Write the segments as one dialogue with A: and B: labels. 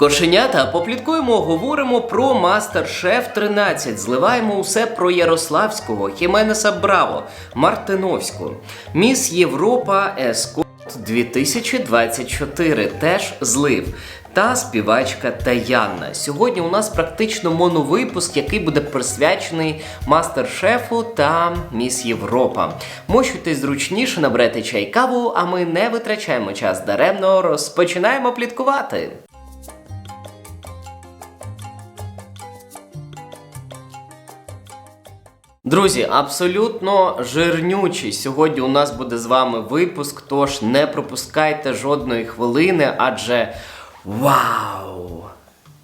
A: Кошенята, попліткуємо, говоримо про Мастер-Шеф 13. Зливаємо усе про Ярославського, Хіменеса Браво, Мартиновську, Міс Європа Ескорт 2024. Теж злив. Та співачка Таянна. Сьогодні у нас практично моновипуск, який буде присвячений Мастер-Шефу та Міс Європа. Мощуйтесь зручніше, наберете чай каву, а ми не витрачаємо час даремно, розпочинаємо пліткувати. Друзі, абсолютно жирнючий. Сьогодні у нас буде з вами випуск, тож не пропускайте жодної хвилини, адже вау!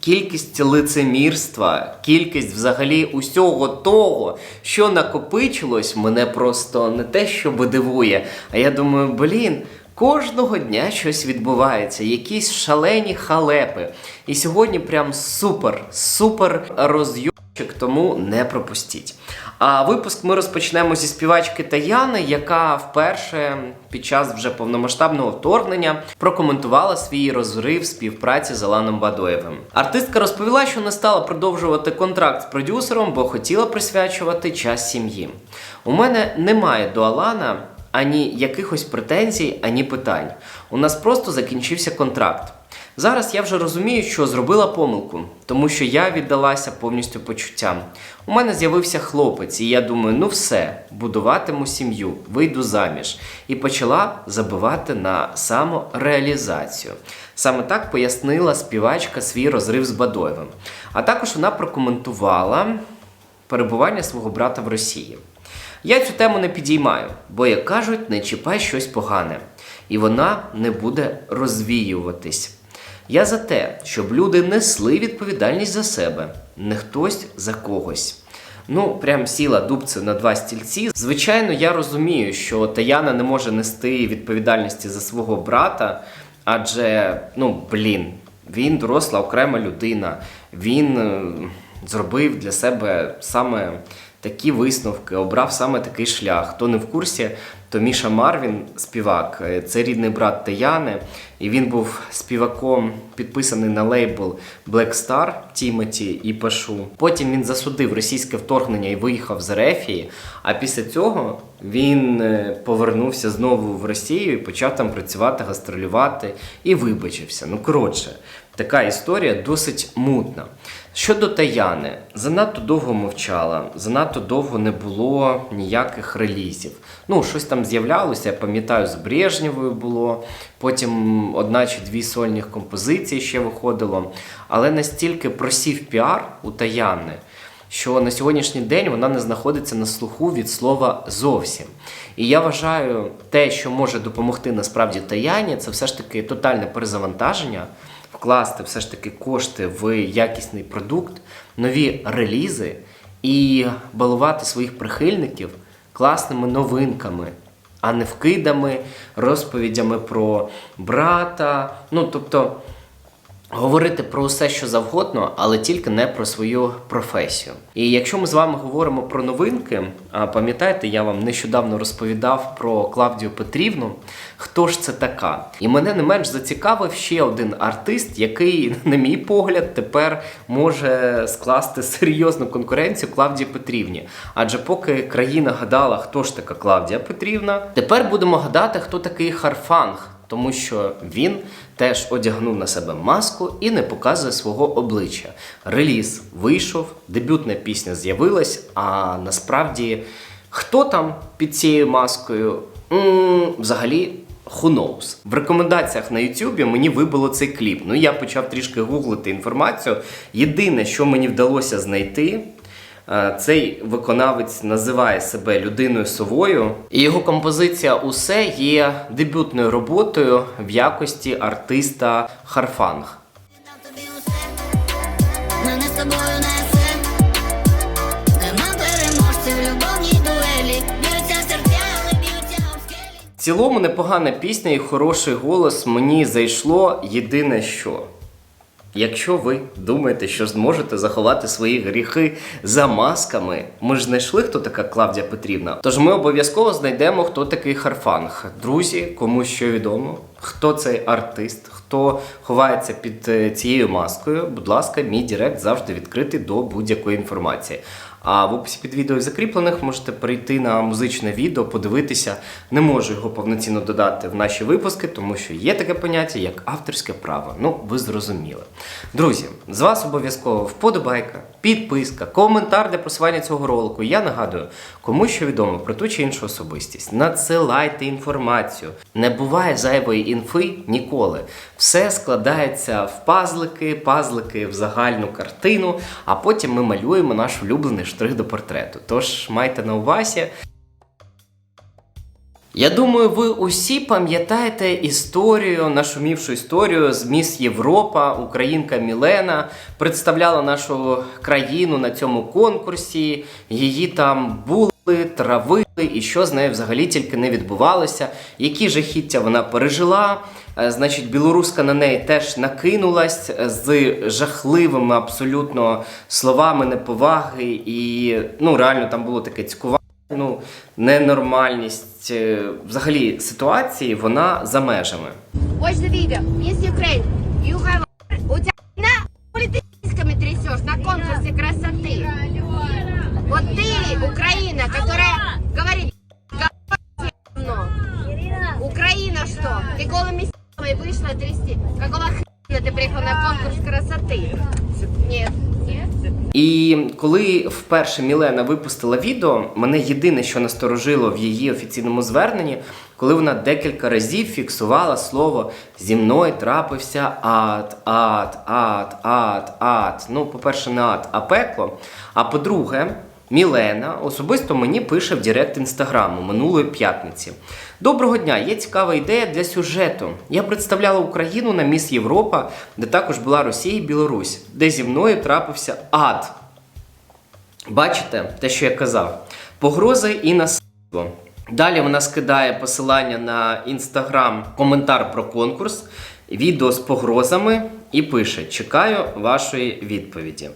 A: Кількість лицемірства, кількість взагалі усього того, що накопичилось, мене просто не те, що дивує, а я думаю, блін. Кожного дня щось відбувається, якісь шалені халепи. І сьогодні прям супер, супер розйомчик, тому не пропустіть. А випуск ми розпочнемо зі співачки Таяни, яка вперше під час вже повномасштабного вторгнення прокоментувала свій розрив співпраці з Аланом Бадоєвим. Артистка розповіла, що не стала продовжувати контракт з продюсером, бо хотіла присвячувати час сім'ї. У мене немає до Алана ані якихось претензій, ані питань. У нас просто закінчився контракт. Зараз я вже розумію, що зробила помилку, тому що я віддалася повністю почуттям. У мене з'явився хлопець, і я думаю, ну все, будуватиму сім'ю, вийду заміж. І почала забивати на самореалізацію. Саме так пояснила співачка свій розрив з Бадоєвим. А також вона прокоментувала перебування свого брата в Росії. Я цю тему не підіймаю, бо, як кажуть, не чіпай щось погане, і вона не буде розвіюватись. Я за те, щоб люди несли відповідальність за себе, не хтось за когось. Ну, прям сіла дубцею на два стільці. Звичайно, я розумію, що Таяна не може нести відповідальності за свого брата, адже, ну, блін, він доросла окрема людина, він е, зробив для себе саме такі висновки, обрав саме такий шлях. Хто не в курсі, то Міша Марвін, співак, е, це рідний брат Таяни, і він був співаком, підписаний на лейбл Black Star Тімоті і Пашу. Потім він засудив російське вторгнення і виїхав з Ерефії. А після цього він е, повернувся знову в Росію і почав там працювати, гастролювати і вибачився. Ну коротше, така історія досить мутна. Щодо Таяни, занадто довго мовчала, занадто довго не було ніяких релізів. Ну, щось там з'являлося, я пам'ятаю, з Брежнєвою було, потім одна чи дві сольних композиції ще виходило. Але настільки просів піар у Таяни, що на сьогоднішній день вона не знаходиться на слуху від слова зовсім. І я вважаю, те, що може допомогти насправді Таяні, це все ж таки тотальне перезавантаження вкласти все ж таки кошти в якісний продукт, нові релізи і балувати своїх прихильників класними новинками, а не вкидами, розповідями про брата. Ну, тобто. Говорити про все, що завгодно, але тільки не про свою професію. І якщо ми з вами говоримо про новинки, пам'ятаєте, я вам нещодавно розповідав про Клавдію Петрівну. Хто ж це така? І мене не менш зацікавив ще один артист, який, на мій погляд, тепер може скласти серйозну конкуренцію Клавдії Петрівні. Адже поки країна гадала, хто ж така Клавдія Петрівна, тепер будемо гадати, хто такий Харфанг тому що він теж одягнув на себе маску і не показує свого обличчя. Реліз вийшов, дебютна пісня з'явилась, а насправді хто там під цією маскою? м взагалі. Who knows? В рекомендаціях на Ютубі мені вибило цей кліп. Ну я почав трішки гуглити інформацію. Єдине, що мені вдалося знайти, Цей виконавець називає себе людиною совою, і його композиція Усе є дебютною роботою в якості артиста Харфанг.
B: В
A: цілому непогана пісня і хороший голос. Мені зайшло єдине що. Якщо ви думаєте, що зможете заховати свої гріхи за масками, ми ж знайшли, хто така Клавдія Петрівна. Тож ми обов'язково знайдемо, хто такий Харфанг. Друзі, кому що відомо, хто цей артист, хто ховається під е, цією маскою. Будь ласка, мій директ завжди відкритий до будь-якої інформації. А в описі під відео закріплених можете перейти на музичне відео, подивитися. Не можу його повноцінно додати в наші випуски, тому що є таке поняття, як авторське право. Ну, ви зрозуміли. Друзі, з вас обов'язково вподобайка, підписка, коментар для просування цього ролику. Я нагадую, кому що відомо про ту чи іншу особистість. Надсилайте інформацію. Не буває зайвої інфи ніколи. Все складається в пазлики, пазлики в загальну картину, а потім ми малюємо наш улюблений штрих до портрету. Тож майте на увазі. Я думаю, ви усі пам'ятаєте історію, нашумівшу історію з Міс Європа. Українка Мілена представляла нашу країну на цьому конкурсі. Її там були, травили, і що з нею взагалі тільки не відбувалося. Які жахіття вона пережила. Е, Значить, білоруска на неї теж накинулась е, з жахливими абсолютно словами неповаги, і ну реально там було таке цькування. Ну, ненормальність е, взагалі ситуації, вона за межами.
C: Watch the video. Miss Ukraine, you have... У тебя на сиськами трясешь на конкурсе красоты. Вот ты, Украина, которая говорит говно. Украина что? Ты голыми сиськами вышла трясти. Какого хрена ты приехал на конкурс красоты? Нет. Нет?
A: І коли вперше Мілена випустила відео, мене єдине, що насторожило в її офіційному зверненні, коли вона декілька разів фіксувала слово зі мною трапився ад, ад, ад, ад, ад. Ну, по-перше, не ад, а пекло. А по-друге, Мілена особисто мені пише в Директ інстаграму минулої п'ятниці. Доброго дня! Є цікава ідея для сюжету. Я представляла Україну на Міс Європа, де також була Росія і Білорусь, де зі мною трапився ад. Бачите те, що я казав? Погрози і насильство. Далі вона скидає посилання на інстаграм, коментар про конкурс, відео з погрозами і пише: Чекаю вашої відповіді.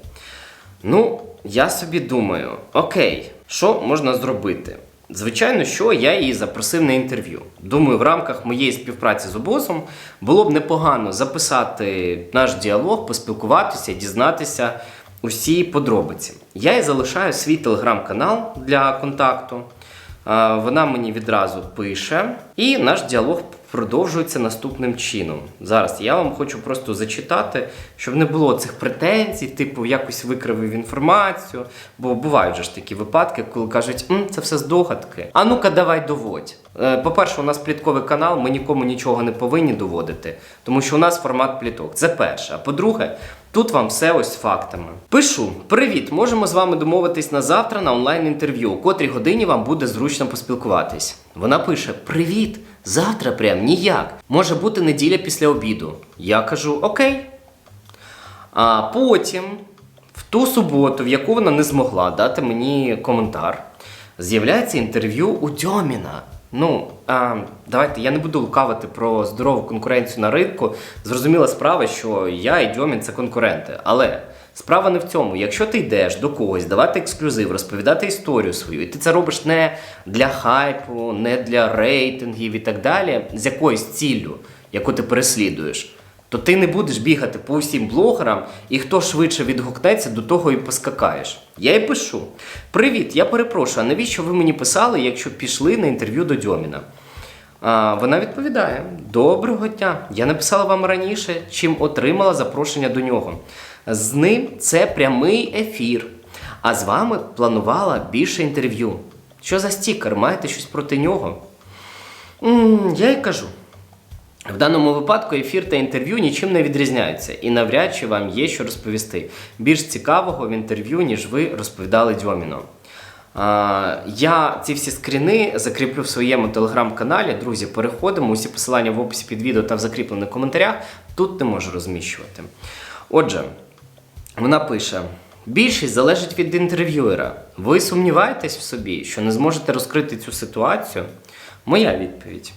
A: Ну, я собі думаю, окей, що можна зробити? Звичайно, що я її запросив на інтерв'ю. Думаю, в рамках моєї співпраці з обозом було б непогано записати наш діалог, поспілкуватися, дізнатися усі подробиці. Я і залишаю свій телеграм-канал для контакту. Вона мені відразу пише, і наш діалог продовжується наступним чином. Зараз я вам хочу просто зачитати, щоб не було цих претензій, типу якось викривив інформацію. Бо бувають же ж такі випадки, коли кажуть, «М, це все здогадки. А ну-ка, давай доводь. Е, По-перше, у нас плітковий канал, ми нікому нічого не повинні доводити, тому що у нас формат пліток. Це перше. А по-друге, Тут вам все ось фактами. Пишу: Привіт! Можемо з вами домовитись на завтра на онлайн-інтерв'ю, о котрій годині вам буде зручно поспілкуватись. Вона пише: Привіт! Завтра прям ніяк. Може бути неділя після обіду. Я кажу Окей. А потім, в ту суботу, в яку вона не змогла дати мені коментар, з'являється інтерв'ю у Дьоміна. Ну, а, давайте я не буду лукавити про здорову конкуренцію на ринку. Зрозуміла справа, що я і Дьомін це конкуренти. Але справа не в цьому. Якщо ти йдеш до когось, давати ексклюзив, розповідати історію свою, і ти це робиш не для хайпу, не для рейтингів і так далі, з якоюсь ціллю, яку ти переслідуєш то ти не будеш бігати по усім блогерам, і хто швидше відгукнеться, до того і поскакаєш. Я їй пишу: Привіт, я перепрошую, а навіщо ви мені писали, якщо пішли на інтерв'ю до Дьоміна? А, вона відповідає: Доброго дня! Я написала вам раніше, чим отримала запрошення до нього. З ним це прямий ефір. А з вами планувала більше інтерв'ю. Що за стікер? Маєте щось проти нього? м я їй кажу. В даному випадку ефір та інтерв'ю нічим не відрізняються, і навряд чи вам є що розповісти. Більш цікавого в інтерв'ю, ніж ви розповідали Дьоміно. Я ці всі скріни закріплю в своєму телеграм-каналі. Друзі, переходимо. Усі посилання в описі під відео та в закріплених коментарях. Тут не можу розміщувати. Отже, вона пише: більшість залежить від інтерв'юера. Ви сумніваєтесь в собі, що не зможете розкрити цю ситуацію? Моя відповідь.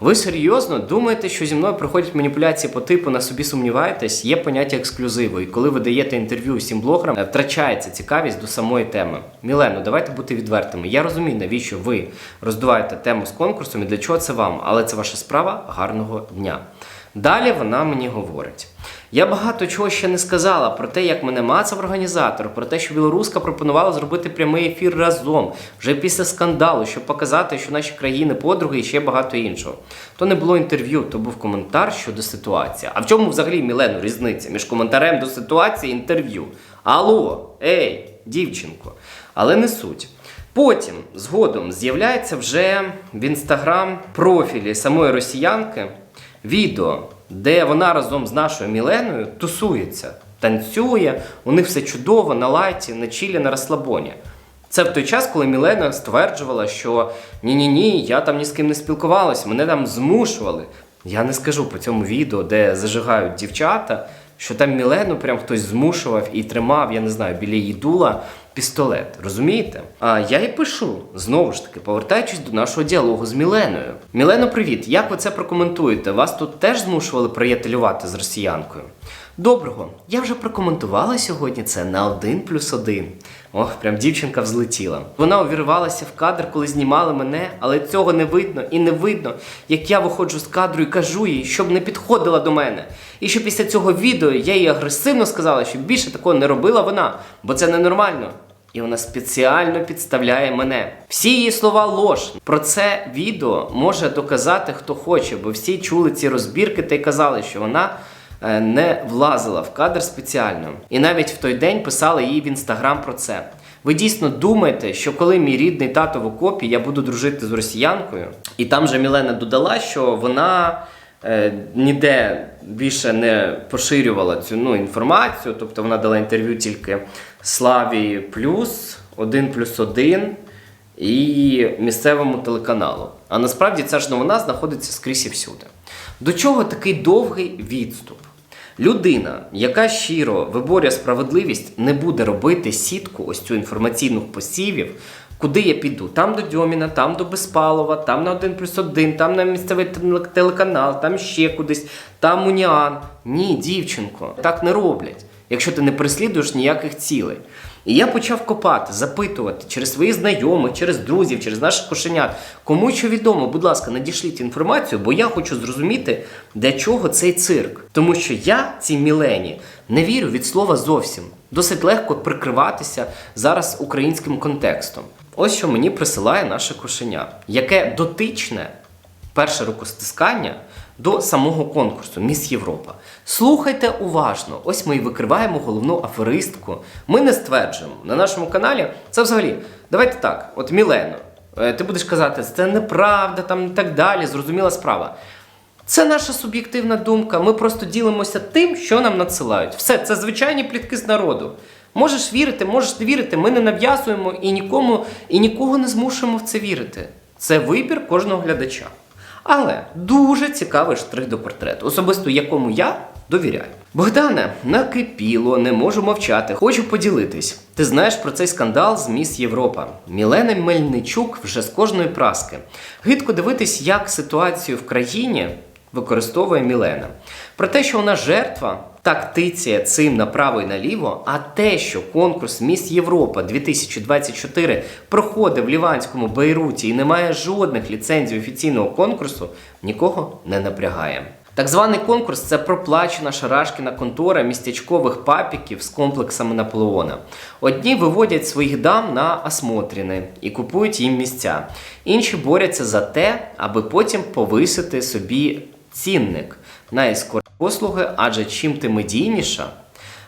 A: Ви серйозно думаєте, що зі мною проходять маніпуляції по типу на собі сумніваєтесь? Є поняття ексклюзиву, і коли ви даєте інтерв'ю усім блогерам, е, втрачається цікавість до самої теми. Мілено, давайте бути відвертими. Я розумію, навіщо ви роздуваєте тему з конкурсом і для чого це вам, але це ваша справа. Гарного дня. Далі вона мені говорить. Я багато чого ще не сказала про те, як мене мацав організатор, про те, що білоруска пропонувала зробити прямий ефір разом вже після скандалу, щоб показати, що наші країни подруги і ще багато іншого. То не було інтерв'ю, то був коментар щодо ситуації. А в чому взагалі Мілено різниця між коментарем до ситуації і інтерв'ю? Алло, ей, дівчинко, але не суть. Потім згодом з'являється вже в інстаграм профілі самої росіянки відео, де вона разом з нашою Міленою тусується, танцює, у них все чудово на лайті, на чілі, на розслабоні. Це в той час, коли Мілена стверджувала, що ні-ні ні, я там ні з ким не спілкувалася, мене там змушували. Я не скажу по цьому відео, де зажигають дівчата, що там Мілену прям хтось змушував і тримав, я не знаю, біля її дула пістолет. Розумієте? А я і пишу знову ж таки, повертаючись до нашого діалогу з Міленою. Мілено, привіт! Як ви це прокоментуєте? Вас тут теж змушували приятелювати з росіянкою? Доброго, я вже прокоментувала сьогодні це на один плюс один. Ох, прям дівчинка взлетіла. Вона увірвалася в кадр, коли знімали мене, але цього не видно і не видно, як я виходжу з кадру і кажу їй, щоб не підходила до мене. І що після цього відео я їй агресивно сказала, щоб більше такого не робила вона, бо це ненормально. І вона спеціально підставляє мене. Всі її слова лож. Про це відео може доказати хто хоче, бо всі чули ці розбірки та й казали, що вона е, не влазила в кадр спеціально. І навіть в той день писали їй в інстаграм про це. Ви дійсно думаєте, що коли мій рідний тато в окопі, я буду дружити з росіянкою? І там же Мілена додала, що вона ніде більше не поширювала цю ну, інформацію, тобто вона дала інтерв'ю тільки Славі Плюс, 1 плюс 1 і місцевому телеканалу. А насправді ця ж новина знаходиться скрізь і всюди. До чого такий довгий відступ? Людина, яка щиро виборює справедливість, не буде робити сітку, ось цю інформаційних посівів, куди я піду. Там до Дьоміна, там до Безпалова, там на 1 плюс 1, там на місцевий теле- телеканал, там ще кудись, там Уніан. Ні, дівчинко, так не роблять, якщо ти не переслідуєш ніяких цілей. І я почав копати, запитувати через своїх знайомих, через друзів, через наших кошенят. Кому що відомо, будь ласка, надішліть інформацію, бо я хочу зрозуміти, для чого цей цирк. Тому що я цій Мілені не вірю від слова зовсім. Досить легко прикриватися зараз українським контекстом. Ось що мені присилає наше кошеня, яке дотичне перше рукостискання до самого конкурсу Міс Європа. Слухайте уважно. Ось ми і викриваємо головну аферистку. Ми не стверджуємо на нашому каналі. Це взагалі, давайте так, от Мілено, е, ти будеш казати, це неправда, там і так далі, зрозуміла справа. Це наша суб'єктивна думка. Ми просто ділимося тим, що нам надсилають. Все, це звичайні плітки з народу. Можеш вірити, можеш не вірити. Ми не нав'язуємо і нікому і нікого не змушуємо в це вірити. Це вибір кожного глядача. Але дуже цікавий штрих до портрету, особисто якому я довіряю. Богдане, накипіло, не можу мовчати. Хочу поділитись. Ти знаєш про цей скандал з Міс Європа. Мілена Мельничук вже з кожної праски. Гидко дивитись, як ситуацію в країні використовує Мілена. Про те, що вона жертва, так тицяє цим направо і наліво, а те, що конкурс Міс Європа 2024 проходить в Ліванському Бейруті і не має жодних ліцензій офіційного конкурсу, нікого не напрягає. Так званий конкурс це проплачена шарашкіна контора містечкових папіків з комплексами Наполеона. Одні виводять своїх дам на осмотріни і купують їм місця. Інші борються за те, аби потім повисити собі цінник на ескорт послуги, адже чим ти медійніша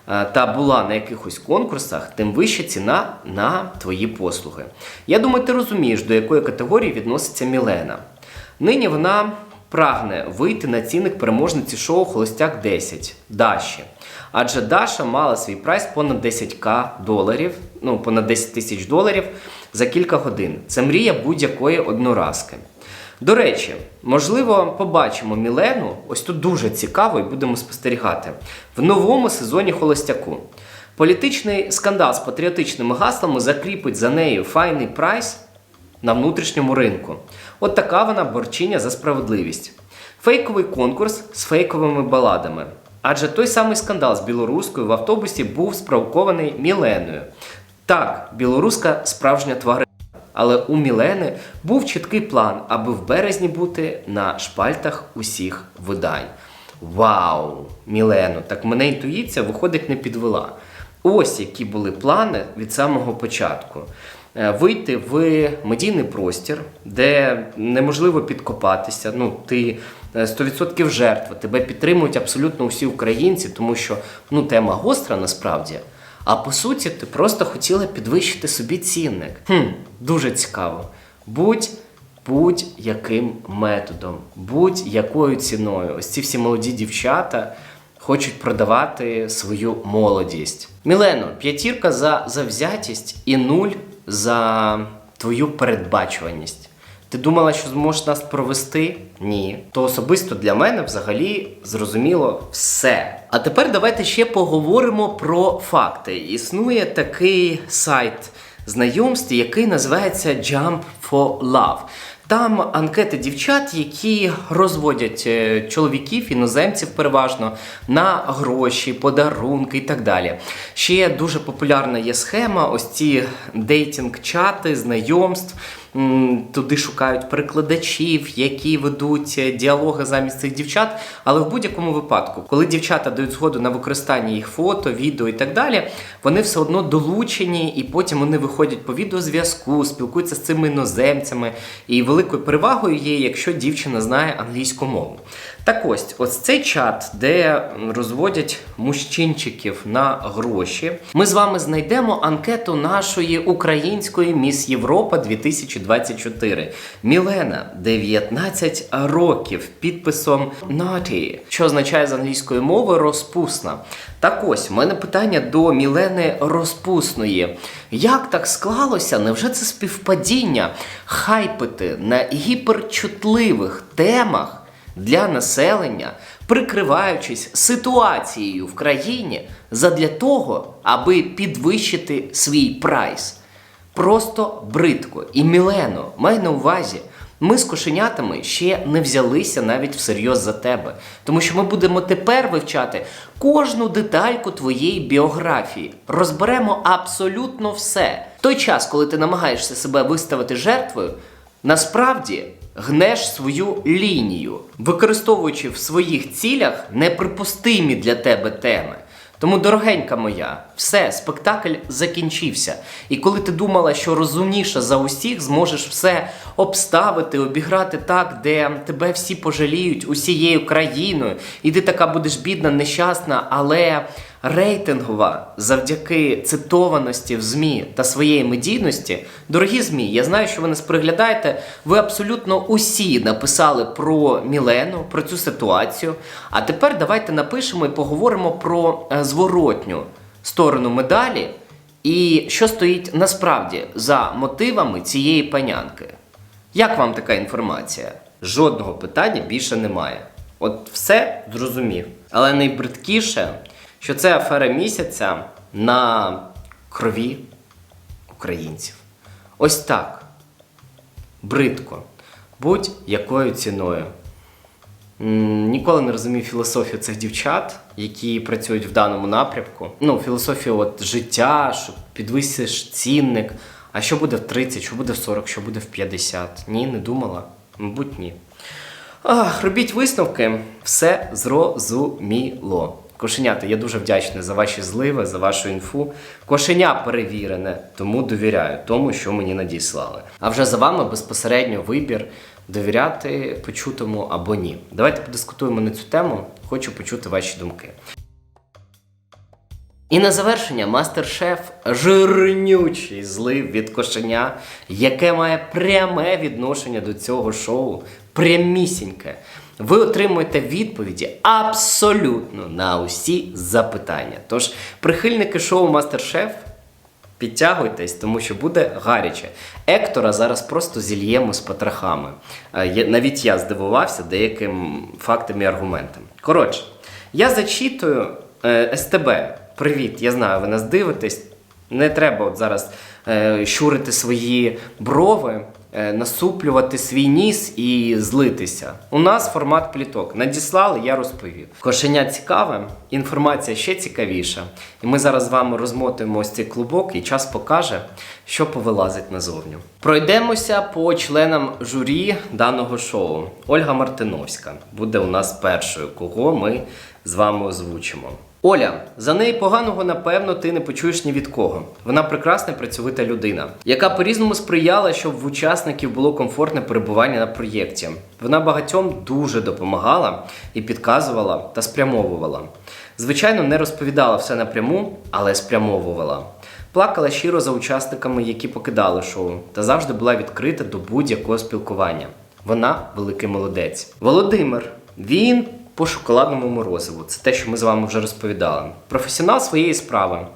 A: е, та була на якихось конкурсах, тим вища ціна на твої послуги. Я думаю, ти розумієш, до якої категорії відноситься Мілена. Нині вона прагне вийти на цінник переможниці шоу Холостяк 10 Даші. Адже Даша мала свій прайс понад 10к доларів, ну понад 10 тисяч доларів за кілька годин. Це мрія будь-якої одноразки. До речі, можливо, побачимо Мілену, ось тут дуже цікаво і будемо спостерігати, в новому сезоні Холостяку. Політичний скандал з патріотичними гаслами закріпить за нею файний прайс на внутрішньому ринку. От така вона борчиня за справедливість. Фейковий конкурс з фейковими баладами. Адже той самий скандал з білоруською в автобусі був спровокований Міленою. Так, білоруска справжня тварина. Але у Мілени був чіткий план, аби в березні бути на шпальтах усіх видань. Вау! Мілено, так мене інтуїція виходить не підвела. Ось які були плани від самого початку. Е, Вийти в медійний простір, де неможливо підкопатися. Ну, ти е, 100% жертва, тебе підтримують абсолютно всі українці, тому що ну, тема гостра насправді. А по суті, ти просто хотіла підвищити собі цінник. Хм, дуже цікаво. Будь будь-яким методом, будь-якою ціною. Ось ці всі молоді дівчата хочуть продавати свою молодість. Мілено, п'ятірка за завзятість і нуль за твою передбачуваність. Ти думала, що зможеш нас провести? Ні. То особисто для мене взагалі зрозуміло все. А тепер давайте ще поговоримо про факти. Існує такий сайт знайомств, який називається Jump for Love. Там анкети дівчат, які розводять е, чоловіків, іноземців переважно на гроші, подарунки і так далі. Ще дуже популярна є схема: ось ці дейтинг-чати, знайомств. Туди шукають перекладачів, які ведуть діалоги замість цих дівчат. Але в будь-якому випадку, коли дівчата дають згоду на використання їх фото, відео і так далі, вони все одно долучені, і потім вони виходять по відеозв'язку, спілкуються з цими іноземцями. І великою перевагою є, якщо дівчина знає англійську мову. Так ось, ось цей чат, де розводять мужчинчиків на гроші. Ми з вами знайдемо анкету нашої української міс Європа 2024. Мілена, 19 років, підписом Naughty, що означає з англійської мови розпусна. Так ось, в мене питання до Мілени Розпусної. Як так склалося? Невже це співпадіння хайпити на гіперчутливих темах? для населення, прикриваючись ситуацією в країні задля того, аби підвищити свій прайс. Просто бридко. І Мілено, май на увазі, ми з кошенятами ще не взялися навіть всерйоз за тебе. Тому що ми будемо тепер вивчати кожну детальку твоєї біографії. Розберемо абсолютно все. Той час, коли ти намагаєшся себе виставити жертвою, насправді гнеш свою лінію, використовуючи в своїх цілях неприпустимі для тебе теми. Тому, дорогенька моя, все, спектакль закінчився. І коли ти думала, що розумніша за усіх, зможеш все обставити, обіграти так, де тебе всі пожаліють усією країною, і ти така будеш бідна, нещасна, але рейтингова завдяки цитованості в ЗМІ та своєї медійності. Дорогі ЗМІ, я знаю, що ви нас приглядаєте. Ви абсолютно усі написали про Мілену, про цю ситуацію. А тепер давайте напишемо і поговоримо про е, зворотню сторону медалі і що стоїть насправді за мотивами цієї панянки. Як вам така інформація? Жодного питання більше немає. От все зрозумів. Але найбридкіше, що це афера місяця на крові українців. Ось так. Бридко. Будь-якою ціною. Ніколи не розумів філософію цих дівчат, які працюють в даному напрямку. Ну, філософію от життя, що підвисиш цінник. А що буде в 30, що буде в 40, що буде в 50? Ні, не думала. Мабуть, ні. Ах, робіть висновки, все зрозуміло. Кошенята, я дуже вдячний за ваші зливи, за вашу інфу. Кошеня перевірене, тому довіряю тому, що мені надіслали. А вже за вами безпосередньо вибір довіряти почутому або ні. Давайте подискутуємо на цю тему. Хочу почути ваші думки. І на завершення мастер-шеф жирнючий злив від кошеня, яке має пряме відношення до цього шоу. Прямісіньке. Ви отримуєте відповіді абсолютно на усі запитання. Тож, прихильники шоу Мастер-шеф, підтягуйтесь, тому що буде гаряче. Ектора зараз просто зільємо з потрохами. Е, Навіть я здивувався деяким фактами і аргументами. Коротше, я зачитую е, СТБ. Привіт, я знаю, ви нас дивитесь. Не треба от зараз е, щурити свої брови, насуплювати свій ніс і злитися. У нас формат пліток. Надіслали, я розповів. Кошеня цікаве, інформація ще цікавіша. І ми зараз з вами розмотуємо ось цей клубок, і час покаже, що повилазить назовню. Пройдемося по членам журі даного шоу. Ольга Мартиновська буде у нас першою, кого ми з вами озвучимо. Оля, за неї поганого, напевно, ти не почуєш ні від кого. Вона прекрасна працьовита людина, яка по-різному сприяла, щоб в учасників було комфортне перебування на проєкті. Вона багатьом дуже допомагала і підказувала та спрямовувала. Звичайно, не розповідала все напряму, але спрямовувала. Плакала щиро за учасниками, які покидали шоу, та завжди була відкрита до будь-якого спілкування. Вона великий молодець. Володимир. Він по шоколадному морозиву. Це те, що ми з вами вже розповідали. Професіонал своєї справи.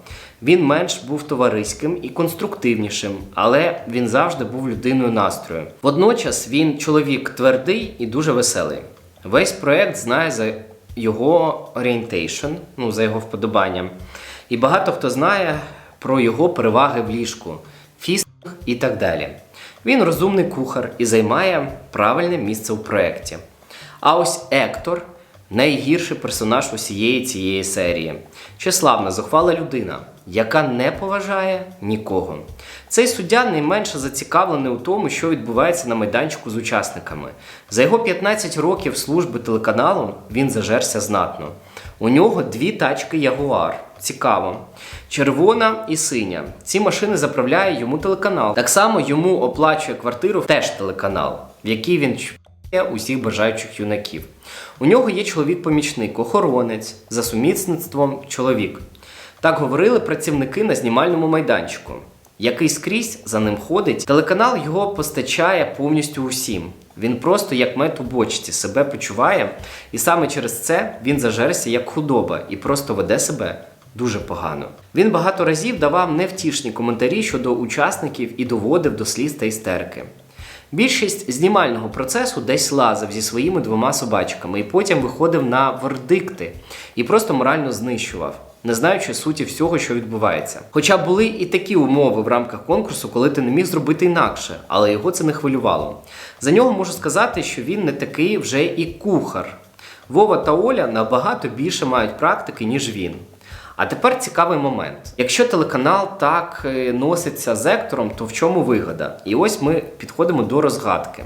A: Він менш був товариським і конструктивнішим, але він завжди був людиною настрою. Водночас він чоловік твердий і дуже веселий. Весь проект знає за його орієнтейшн, ну за його вподобанням. І багато хто знає про його переваги в ліжку, фістинг і так далі. Він розумний кухар і займає правильне місце у проєкті. А ось Ектор найгірший персонаж усієї цієї серії. Числавна, зухвала людина, яка не поважає нікого. Цей суддя найменше зацікавлений у тому, що відбувається на майданчику з учасниками. За його 15 років служби телеканалу він зажерся знатно. У нього дві тачки Ягуар. Цікаво. Червона і синя. Ці машини заправляє йому телеканал. Так само йому оплачує квартиру теж телеканал, в якій він чпає усіх бажаючих юнаків. У нього є чоловік-помічник, охоронець, за сумісництвом чоловік. Так говорили працівники на знімальному майданчику. Який скрізь за ним ходить, телеканал його постачає повністю усім. Він просто як мед у бочці себе почуває, і саме через це він зажерся як худоба і просто веде себе дуже погано. Він багато разів давав невтішні коментарі щодо учасників і доводив до сліз та істерики. Більшість знімального процесу десь лазив зі своїми двома собачками і потім виходив на вердикти і просто морально знищував, не знаючи суті всього, що відбувається. Хоча були і такі умови в рамках конкурсу, коли ти не міг зробити інакше, але його це не хвилювало. За нього можу сказати, що він не такий вже і кухар. Вова та Оля набагато більше мають практики, ніж він. А тепер цікавий момент. Якщо телеканал так е, носиться з ектором, то в чому вигода? І ось ми підходимо до розгадки.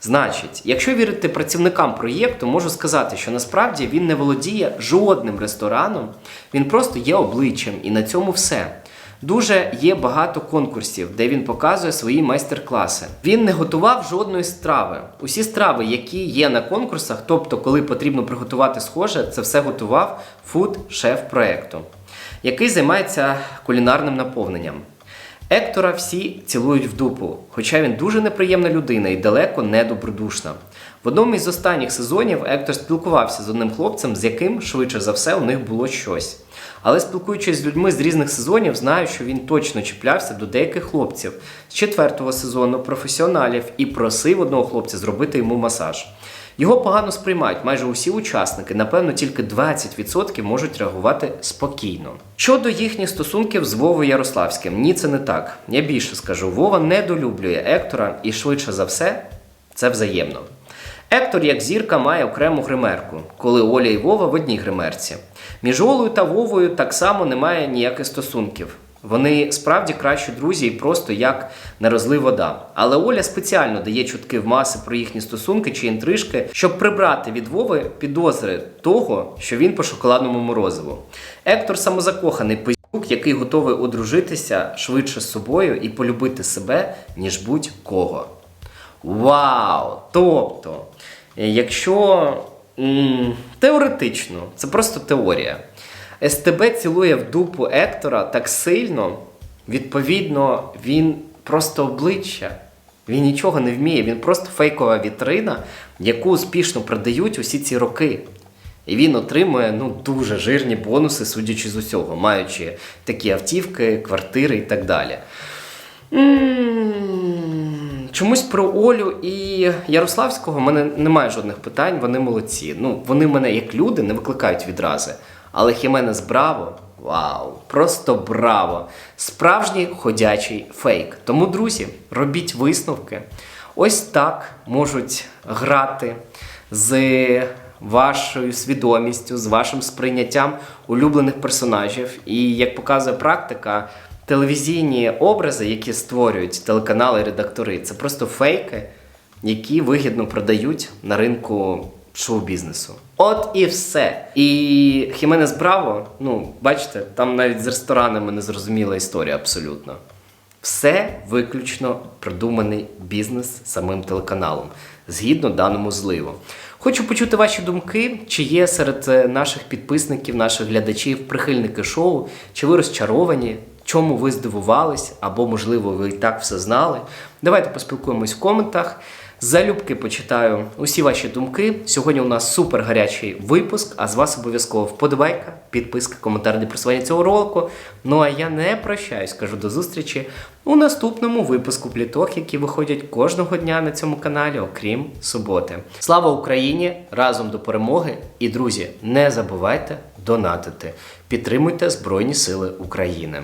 A: Значить, якщо вірити працівникам проєкту, можу сказати, що насправді він не володіє жодним рестораном, він просто є обличчям, і на цьому все. Дуже є багато конкурсів, де він показує свої майстер-класи. Він не готував жодної страви. Усі страви, які є на конкурсах, тобто, коли потрібно приготувати схоже, це все готував фуд-шеф проєкту, який займається кулінарним наповненням. Ектора всі цілують в дупу, хоча він дуже неприємна людина і далеко не добродушна. В одному із останніх сезонів Ектор спілкувався з одним хлопцем, з яким швидше за все у них було щось. Але спілкуючись з людьми з різних сезонів, знаю, що він точно чіплявся до деяких хлопців з четвертого сезону професіоналів і просив одного хлопця зробити йому масаж. Його погано сприймають майже усі учасники, напевно, тільки 20% можуть реагувати спокійно. Щодо їхніх стосунків з Вовою Ярославським, ні, це не так. Я більше скажу, Вова недолюблює Ектора і швидше за все це взаємно. Ектор, як зірка, має окрему гримерку, коли Оля і Вова в одній гримерці. Між Олею та Вовою так само немає ніяких стосунків. Вони справді кращі друзі і просто як не розлив вода. Але Оля спеціально дає чутки в маси про їхні стосунки чи інтрижки, щоб прибрати від Вови підозри того, що він по шоколадному морозиву. Ектор самозакоханий пиздюк, який готовий одружитися швидше з собою і полюбити себе, ніж будь-кого. Вау! Тобто, якщо м, теоретично, це просто теорія. СТБ цілує в дупу Ектора так сильно, відповідно, він просто обличчя. Він нічого не вміє, він просто фейкова вітрина, яку успішно продають усі ці роки. І він отримує ну, дуже жирні бонуси, судячи з усього, маючи такі автівки, квартири і так далі. М, Чомусь про Олю і Ярославського в мене немає жодних питань, вони молодці. Ну, вони мене як люди не викликають відрази. Але Хіменес Браво, Вау! Просто браво! Справжній ходячий фейк. Тому, друзі, робіть висновки. Ось так можуть грати з вашою свідомістю, з вашим сприйняттям улюблених персонажів. І як показує практика, телевізійні образи, які створюють телеканали, редактори, це просто фейки, які вигідно продають на ринку шоу-бізнесу. От і все. І Хіменес Браво, ну, бачите, там навіть з ресторанами незрозуміла історія абсолютно. Все виключно продуманий бізнес самим телеканалом, згідно даному зливу. Хочу почути ваші думки, чи є серед е, наших підписників, наших глядачів прихильники шоу, чи ви розчаровані, чому ви здивувались, або, можливо, ви і так все знали. Давайте поспілкуємось в коментах. Залюбки почитаю усі ваші думки. Сьогодні у нас супер гарячий випуск, а з вас обов'язково вподобайка, підписка, коментар для просування цього ролику. Ну а я не прощаюсь, кажу до зустрічі у наступному випуску пліток, які виходять кожного дня на цьому каналі, окрім суботи. Слава Україні! Разом до перемоги! І друзі, не забувайте донатити. Підтримуйте Збройні Сили України.